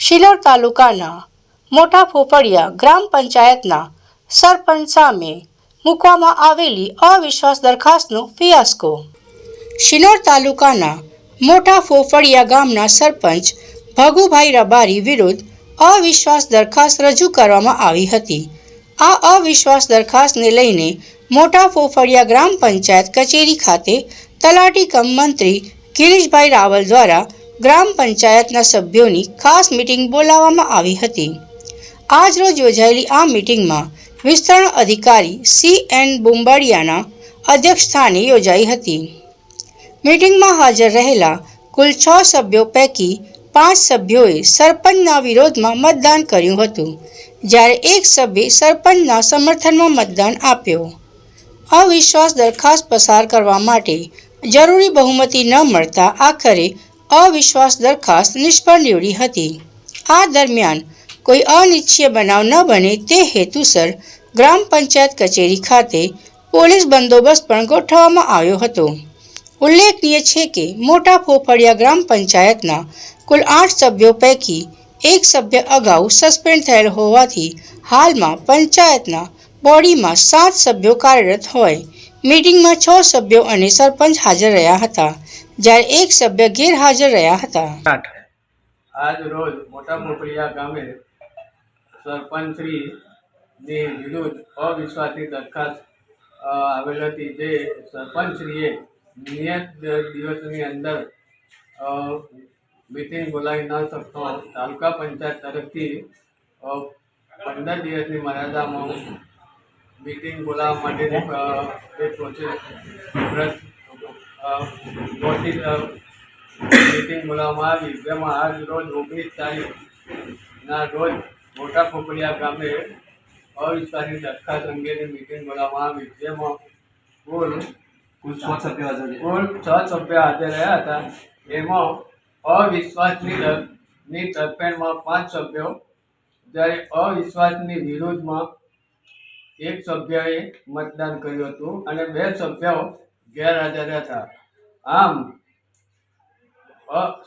શિલોર તાલુકાના મોટા ફોફડિયા ગ્રામ પંચાયતના સરપંચ સામે મૂકવામાં આવેલી અવિશ્વાસ દરખાસ્તનો ફિયાસ્કો. શિલોર તાલુકાના મોટા ફોફડિયા ગામના સરપંચ ભગુભાઈ રબારી વિરુદ્ધ અવિશ્વાસ દરખાસ્ત રજૂ કરવામાં આવી હતી. આ અવિશ્વાસ દરખાસ્તને લઈને મોટા ફોફડિયા ગ્રામ પંચાયત કચેરી ખાતે તલાટી કમ મંત્રી ગિરીશભાઈ રાવલ દ્વારા ગ્રામ પંચાયતના સભ્યોની ખાસ મિટિંગ બોલાવવામાં આવી હતી. આજરોજ યોજાયેલી આ મિટિંગમાં વિસ્તરણ અધિકારી સી એન બુંબાડિયાના અધ્યક્ષસ્થાને યોજાઈ હતી. મિટિંગમાં હાજર રહેલા કુલ છ સભ્યો પૈકી પાંચ સભ્યોએ સરપંચના વિરોધમાં મતદાન કર્યું હતું, જ્યારે એક સભ્યે સરપંચના સમર્થનમાં મતદાન આપ્યો. અવિશ્વાસ દરખાસ્ત પસાર કરવા માટે જરૂરી બહુમતી ન મળતા આખરે અવિશ્વાસ દરખાસ્ત નિષ્ફળ નીવડી હતી. આ દરમિયાન કોઈ અનિચ્છીય બનાવ ન બને તે હેતુસર ગ્રામ પંચાયત કચેરી ખાતે પોલીસ બંદોબસ્ત પણ ગોઠવવામાં આવ્યો હતો. ઉલ્લેખનીય છે કે મોટા ફોફળિયા ગ્રામ પંચાયતના કુલ આઠ સભ્યો પૈકી એક સભ્ય અગાઉ સસ્પેન્ડ થયેલ હોવાથી હાલમાં પંચાયતના બોડીમાં સાત સભ્યો કાર્યરત હોય. મીટિંગમાં છ સભ્યો અને સરપંચ હાજર રહ્યા હતા. જ્યારે એક સભ્ય ગેરહાજર રહ્યા હતા. આજ રોજ મોટા પોપડિયા ગામે સરપંચશ્રીની વિરુદ્ધ અવિશ્વાસની દરખાસ્ત આવેલ હતી જે સરપંચશ્રીએ નિયત દિવસની અંદર મિટિંગ બોલાવી ન શકતો તાલુકા પંચાયત તરફથી પંદર દિવસની મર્યાદામાં મિટિંગ બોલાવવા માટેની પ્રોસેસ વ્રત અ, મિટિંગ બોલાવવામાં આવી. જેમાં આજ રોજ ઓગણીસ તારીખના રોજ મોટા પોપડિયા ગામે અવિશ્વાસની દરખાસ્ત અંગેની મિટિંગ બોલાવવામાં આવી. જેમાં કુલ કુલ છ સભ્યો હાજર કુલ છ સભ્યો હાજર રહ્યા હતા. એમાં અવિશ્વાસની ની તરફેણમાં પાંચ સભ્યો જ્યારે અવિશ્વાસની વિરુદ્ધમાં એક સભ્યએ મતદાન કર્યું હતું અને બે સભ્યો ગેરહાજર હતા. આમ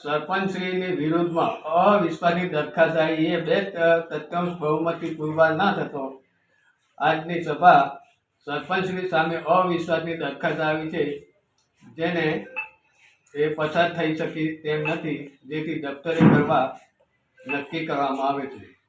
સરપંચશ્રીની વિરુદ્ધમાં અવિશ્વાસની દરખાસ્ત આવી એ બે તત્યાંશ બહુમતી પુરવાર ના થતો. આજની સભા સરપંચશ્રી સામે અવિશ્વાસની દરખાસ્ત આવી છે, જેને એ પસાર થઈ શકી તેમ નથી, જેથી દફતરે કરવા નક્કી કરવામાં આવે છે.